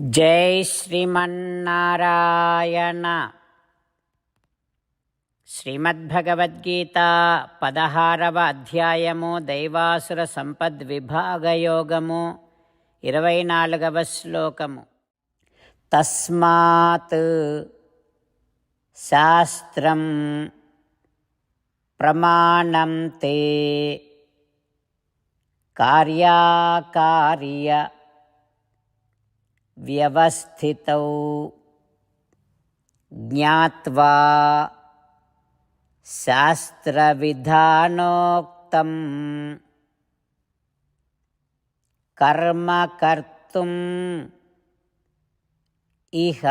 జై శ్రీమన్నారాయణ. శ్రీమద్భగవద్గీత పదహారవ అధ్యాయము దైవాసుర సంపద్విభాగయోగము ఇరవై నాలుగవ శ్లోకము. తస్మాత్ శాస్త్రం ప్రమాణం తే కార్యాకార్య వ్యవస్థితౌ. జ్ఞాత్వా శాస్త్రవిధానోక్తం. కర్మ కర్తుం ఇహ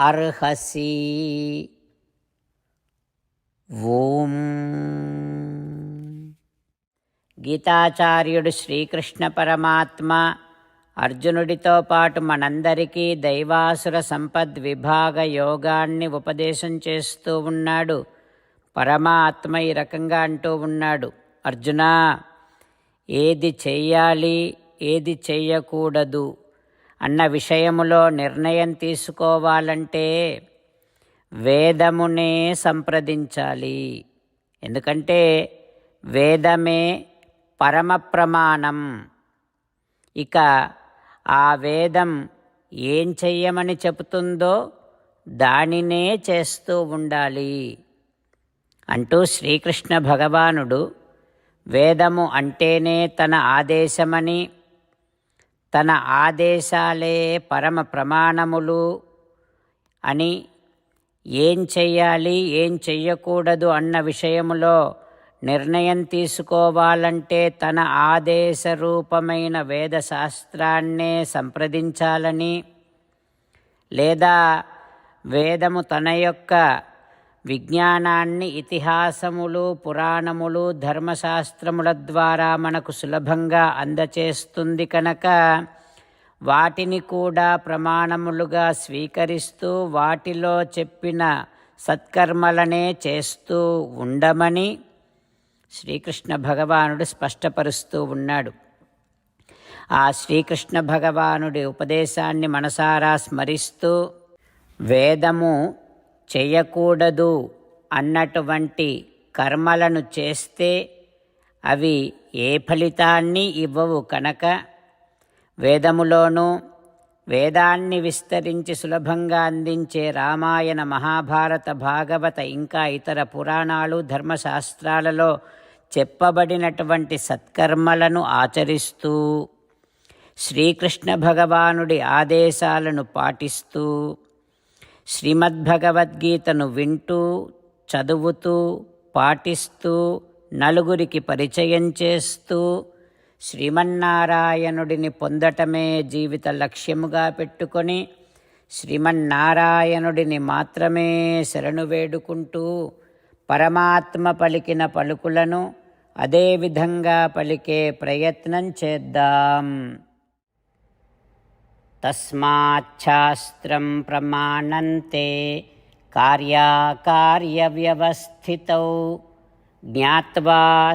అర్హసి. ఓం. గీతాచార్యుడు శ్రీకృష్ణ పరమాత్మ అర్జునుడితో పాటు మనందరికీ దైవాసుర సంపద్ విభాగ యోగాన్ని ఉపదేశం చేస్తూ ఉన్నాడు. పరమాత్మ ఈ రకంగా అంటూ ఉన్నాడు. అర్జున ఏది చెయ్యాలి ఏది చెయ్యకూడదు అన్న విషయములో నిర్ణయం తీసుకోవాలంటే వేదమునే సంప్రదించాలి. ఎందుకంటే వేదమే పరమ ప్రమాణం. ఇక ఆ వేదం ఏం చెయ్యమని చెబుతుందో దానినే చేస్తూ ఉండాలి. అంటూ శ్రీకృష్ణ భగవానుడు వేదము అంటేనే తన ఆదేశమని తన ఆదేశాలే పరమ ప్రమాణములు అని ఏం చెయ్యాలి ఏం చెయ్యకూడదు అన్న విషయములో నిర్ణయం తీసుకోవాలంటే తన ఆదేశ రూపమైన వేదశాస్త్రాన్నే సంప్రదించాలని లేదా వేదము తన యొక్క విజ్ఞానాన్ని ఇతిహాసములు పురాణములు ధర్మశాస్త్రముల ద్వారా మనకు సులభంగా అందచేస్తుంది కనుక వాటిని కూడా ప్రమాణములుగా స్వీకరిస్తూ వాటిలో చెప్పిన సత్కర్మలనే చేస్తూ ఉండమని శ్రీకృష్ణ భగవానుడు స్పష్టపరుస్తూ ఉన్నాడు. ఆ శ్రీకృష్ణ భగవానుడి ఉపదేశాన్ని మనసారా స్మరిస్తూ వేదము చేయకూడదు అన్నటువంటి కర్మలను చేస్తే అవి ఏ ఫలితాన్ని ఇవ్వవు కనుక. వేదములోనూ వేదాన్ని విస్తరించి సులభంగా అందించే రామాయణ మహాభారత భాగవత ఇంకా ఇతర పురాణాలు ధర్మశాస్త్రాలలో చెప్పబడినటువంటి సత్కర్మలను ఆచరిస్తూ శ్రీకృష్ణ భగవానుడి ఆదేశాలను పాటిస్తూ శ్రీమద్భగవద్గీతను వింటూ చదువుతూ పాటిస్తూ నలుగురికి పరిచయం చేస్తూ శ్రీమన్నారాయణుడిని పొందటమే జీవిత లక్ష్యముగా పెట్టుకొని శ్రీమన్నారాయణుడిని మాత్రమే శరణు వేడుకుంటూ పరమాత్మ పలికిన పలుకులను అదేవిధంగా పలికే ప్రయత్నం చేద్దాం. తస్మాచ్ఛాస్త్రం ప్రమాణంతే కార్యాకార్యవ్యవస్థితౌ జ్ఞాత్వా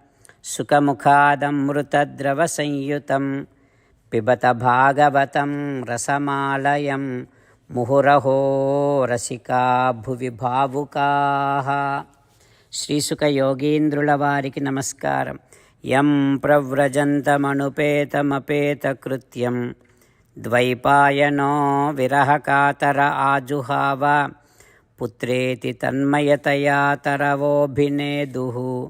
సుఖముఖాదమృతద్రవసంయుతం పిబత భాగవతం రసమాలయం ముహురహో రసికా భువి భావుకా. శ్రీసుక యోగీంద్రుల వారికి నమస్కారం. యం ప్రవ్రజంతమనుపేతమపేతకృత్యం ద్వైపాయనో విరహకాతర ఆజుహావ పుత్రేతి తన్మయతయా తరవోభినేదుః.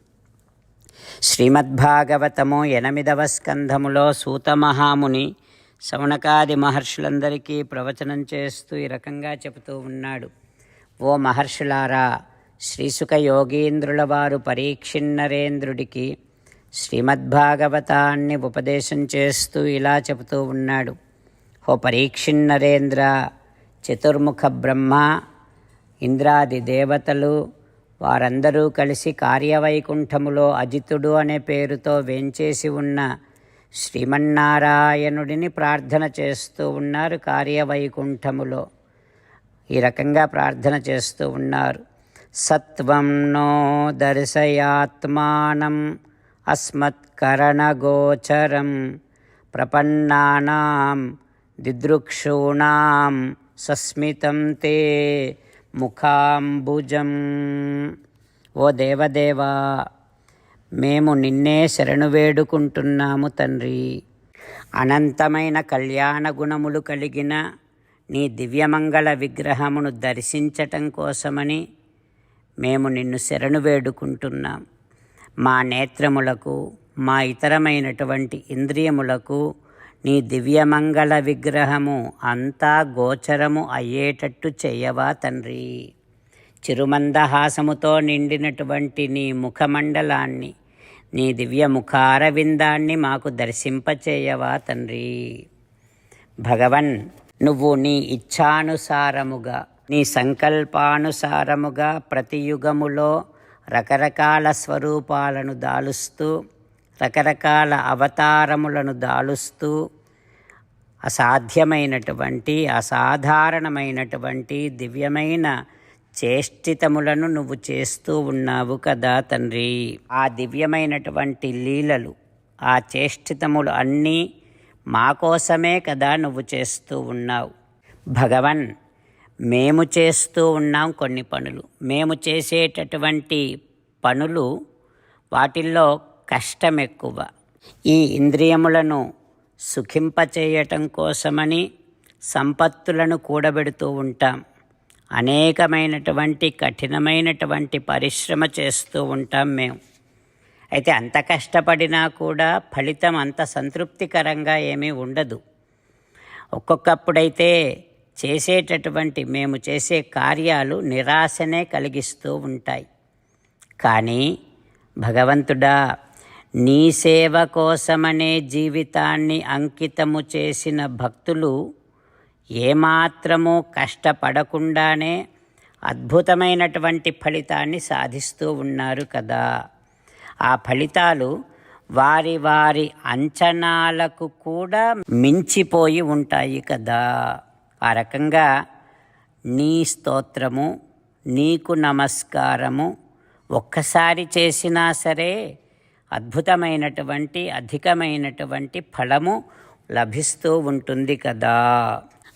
శ్రీమద్భాగవతము ఎనిమిదవ స్కంధములో సూతమహాముని శౌనకాది మహర్షులందరికీ ప్రవచనం చేస్తూ ఈ రకంగా చెబుతూ ఉన్నాడు. ఓ మహర్షులారా శ్రీసుఖ యోగీంద్రుల వారు పరీక్షిన్నరేంద్రుడికి శ్రీమద్భాగవతాన్ని ఉపదేశం చేస్తూ ఇలా చెబుతూ ఉన్నాడు. ఓ పరీక్షిన్నరేంద్ర చతుర్ముఖ బ్రహ్మ ఇంద్రాది దేవతలు వారందరూ కలిసి కార్యవైకుంఠములో అజితుడు అనే పేరుతో వేంచేసి ఉన్న శ్రీమన్నారాయణుడిని ప్రార్థన చేస్తూ ఉన్నారు కార్యవైకుంఠములో. ఈ రకంగా ప్రార్థన చేస్తూ ఉన్నారు. సత్వం నో దర్శయాత్మానం అస్మత్కరణగోచరం ప్రపన్నానాం దిదృక్షూణాం సస్మితం తే ముఖాంబుజం. ఓ దేవదేవా మేము నిన్నే శరణు వేడుకుంటున్నాము తండ్రి. అనంతమైన కళ్యాణ గుణములు కలిగిన నీ దివ్యమంగళ విగ్రహమును దర్శించటం కోసమని మేము నిన్ను శరణు వేడుకుంటున్నాం. మా నేత్రములకు మా ఇతరమైనటువంటి ఇంద్రియములకు నీ దివ్యమంగళ విగ్రహము అంతా గోచరము అయ్యేటట్టు చేయవా తండ్రి? చిరుమందహాసముతో నిండినటువంటి నీ ముఖమండలాన్ని నీ దివ్య ముఖారవిందాన్ని మాకు దర్శింపచేయవా తండ్రి? భగవన్ నువ్వు నీ ఇచ్ఛానుసారముగా నీ సంకల్పానుసారముగా ప్రతి యుగములో రకరకాల స్వరూపాలను దాలుస్తూ రకరకాల అవతారములను దాలుస్తూ అసాధ్యమైనటువంటి అసాధారణమైనటువంటి దివ్యమైన చేష్టితములను నువ్వు చేస్తూ ఉన్నావు కదా తండ్రి. ఆ దివ్యమైనటువంటి లీలలు ఆ చేష్టితములు అన్నీ మా కోసమే కదా నువ్వు చేస్తూ ఉన్నావు. భగవన్ మేము చేస్తూ ఉన్నాం కొన్ని పనులు. మేము చేసేటటువంటి పనులు వాటిల్లో కష్టం ఎక్కువ ఈ ఇంద్రియములను సుఖింపచేయటం కోసమని సంపత్తులను కూడబెడుతూ ఉంటాం. అనేకమైనటువంటి కఠినమైనటువంటి పరిశ్రమ చేస్తూ ఉంటాం మేము. అయితే అంత కష్టపడినా కూడా ఫలితం అంత సంతృప్తికరంగా ఏమీ ఉండదు. ఒక్కొక్కప్పుడైతే చేసేటటువంటి మేము చేసే కార్యాలు నిరాశనే కలిగిస్తూ ఉంటాయి. కానీ భగవంతుడా నీ సేవ కోసమనే జీవితాన్ని అంకితము చేసిన భక్తులు ఏమాత్రము కష్టపడకుండానే అద్భుతమైనటువంటి ఫలితాన్ని సాధిస్తూ ఉన్నారు కదా. ఆ ఫలితాలు వారి వారి అంచనాలకు కూడా మించిపోయి ఉంటాయి కదా. ఆ రకంగా నీ స్తోత్రము నీకు నమస్కారము ఒక్కసారి చేసినా సరే అద్భుతమైనటువంటి అధికమైనటువంటి ఫలము లభిస్తూ ఉంటుంది కదా.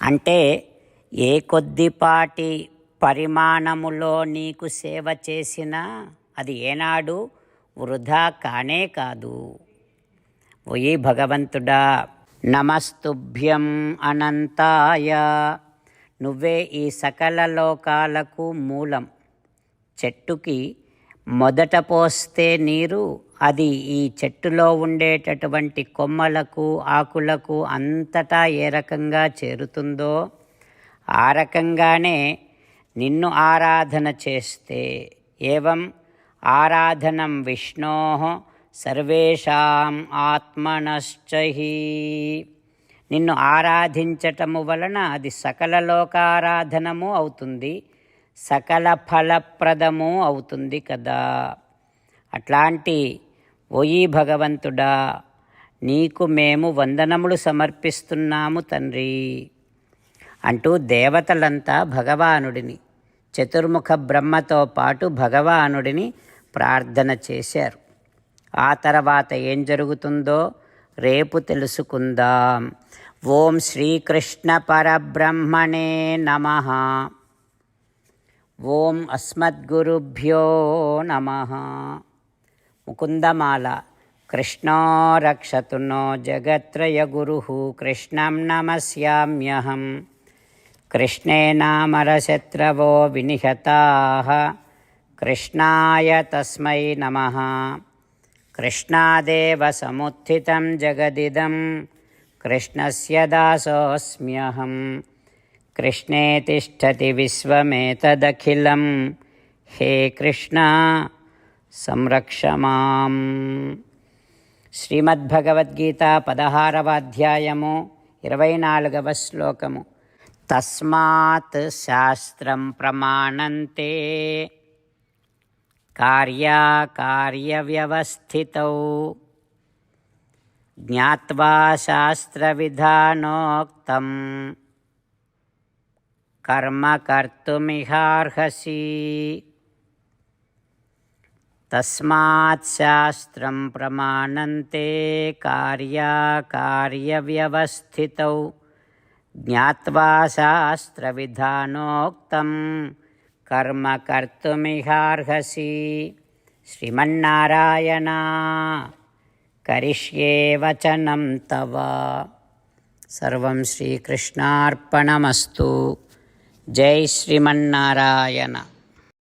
అంటే ఏ కొద్దిపాటి పరిమాణములో నీకు సేవ చేసినా అది ఏనాడు వృధా కానే కాదు. ఓయి భగవంతుడా నమస్తుభ్యం అనంతాయ. నువ్వే ఈ సకల లోకాలకు మూలం. చెట్టుకి మొదట పోస్తే నీరు అది ఈ చెట్టులో ఉండేటటువంటి కొమ్మలకు ఆకులకు అంతటా ఏ రకంగా చేరుతుందో ఆ రకంగానే నిన్ను ఆరాధన చేస్తే. ఏవం? ఆరాధనం విష్ణో సర్వేషాం ఆత్మనశ్చహి. నిన్ను ఆరాధించటము వలన అది సకల లోకారాధనము అవుతుంది సకల ఫలప్రదము అవుతుంది కదా. అట్లాంటి ఓయి భగవంతుడా నీకు మేము వందనములు సమర్పిస్తున్నాము తండ్రి అంటూ దేవతలంతా భగవానుడిని చతుర్ముఖ బ్రహ్మతో పాటు భగవానుడిని ప్రార్థన చేశారు. ఆ తర్వాత ఏం జరుగుతుందో రేపు తెలుసుకుందాం. ఓం శ్రీకృష్ణ పరబ్రహ్మణే నమ. ఓం అస్మద్గురుభ్యో నమ. मुकुंदमाला कृष्णो रक्षतु नो जगत्रयगुरुः कृष्णं कृष्ण कृष्णे नामरशत्रवो विनिहताः। कृष्णाय तस्मै नमः। कृष्णादेव समुत्थितं जगदिदं। कृष्णस्य दासोऽस्म्यहं। कृष्णे तिष्ठति विश्वमेतदखिलं। हे कृष्ण। సంరక్ష మాం. శ్రీమద్భగవద్గీత పదహారవ అధ్యాయము ఇరవై నాలుగవ శ్లోకము. తస్మాత్ శాస్త్రం ప్రమాణంతే. కార్యాకార్యవ్యవస్థితౌ. జ్ఞావా శాస్త్రవిధానోక్తం. కర్మ కర్తుమిహార్హసి. తస్మాత్ శాస్త్రం ప్రమాణంతే కార్యాకార్యవ్యవస్థితౌ. జ్ఞాత్వా శాస్త్రవిధానోక్తం. కర్మ కర్తుమిహార్హసి. శ్రీమన్నారాయణ. కరిష్యే వచనం తవ. సర్వం శ్రీకృష్ణార్పణమస్తు. జై శ్రీమన్నారాయణ.